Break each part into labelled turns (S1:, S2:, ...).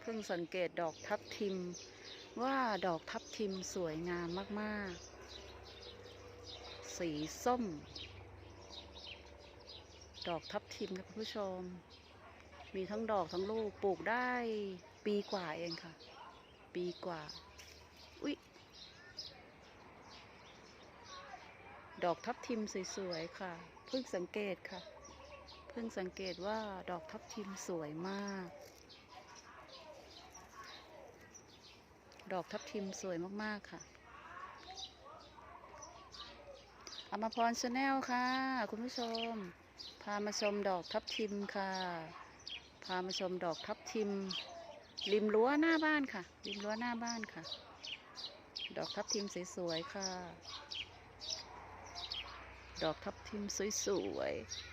S1: เพิ่งสังเกตดอกทับทิม ว่าดอกทับทิมสวยงามมาก ๆ สีส้ม ดอกทับทิมค่ะคุณผู้ชม มีทั้งดอกทั้งลูกปลูกได้ปีกว่าเองค่ะ ปีกว่า อุ๊ยดอกทับทิมสวยๆค่ะ เพิ่งสังเกตค่ะ เพิ่งสังเกตว่าดอกทับทิมสวยมาก ดอกทับทิมสวยมากๆค่ะอมพรชาแนลค่ะ คุณผู้ชม พามาชมดอกทับทิมค่ะ พามาชมดอกทับทิม ริมรั้วหน้าบ้านค่ะ ริมรั้วหน้าบ้านค่ะ ดอกทับทิมสวยๆค่ะ ดอกทับทิมสวยๆ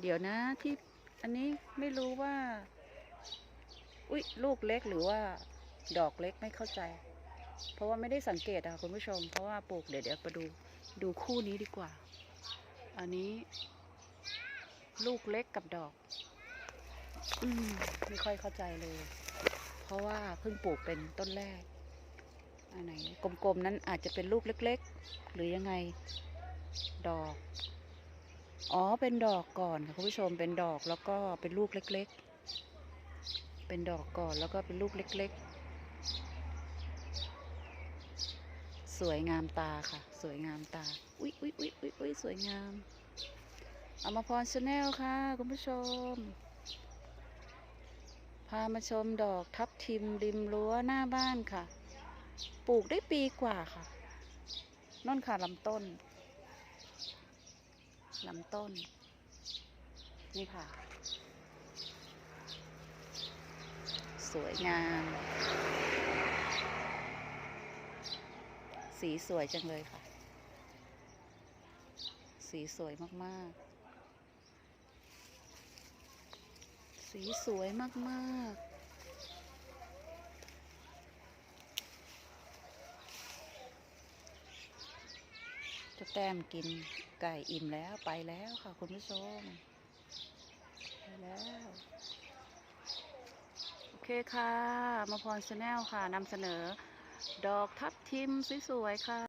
S1: เดี๋ยวนะที่ อันนี้ไม่รู้ว่า อุ๊ย ลูกเล็กหรือว่าดอกเล็กไม่เข้าใจ เพราะว่าไม่ได้สังเกตอะค่ะคุณผู้ชม เพราะว่าปลูกเดี๋ยวเดี๋ยวไปดูดูคู่นี้ดีกว่า อันนี้ ลูกเล็กกับดอก อืมไม่ค่อยเข้าใจเลย เพราะว่าเพิ่งปลูกเป็นต้นแรก อันไหนกลมๆนั้นอาจจะเป็นลูกเล็ก ๆ หรือยังไง ดอก อ๋อ เป็นดอกก่อนค่ะคุณผู้ชม เป็นดอกแล้วก็เป็นลูกเล็ก ๆ เป็นดอกก่อนแล้วก็เป็นลูกเล็ก ๆ สวยงามตาค่ะ สวยงามตา อุ๊ยอุ๊ยอุ๊ยอุ๊ยอุ๊ยสวยงามเอามาพรชาแนลค่ะคุณผู้ชม พามาชมดอกทับทิมริมรั้วหน้าบ้านค่ะ ปลูกได้ปีกว่าค่ะน่นค่ะลำต้น ลำต้น นี่ค่ะ สวยงาม สีสวยจังเลยค่ะ สีสวยมาก ๆ สีสวยมาก ๆ เจะ แต้มกินไก่อิ่มแล้วไปแล้วค่ะคุณผู้ชมไปแล้ว โอเคค่ะ มาพรชาแนลค่ะนำเสนอ ดอกทับทิมสวยๆค่ะ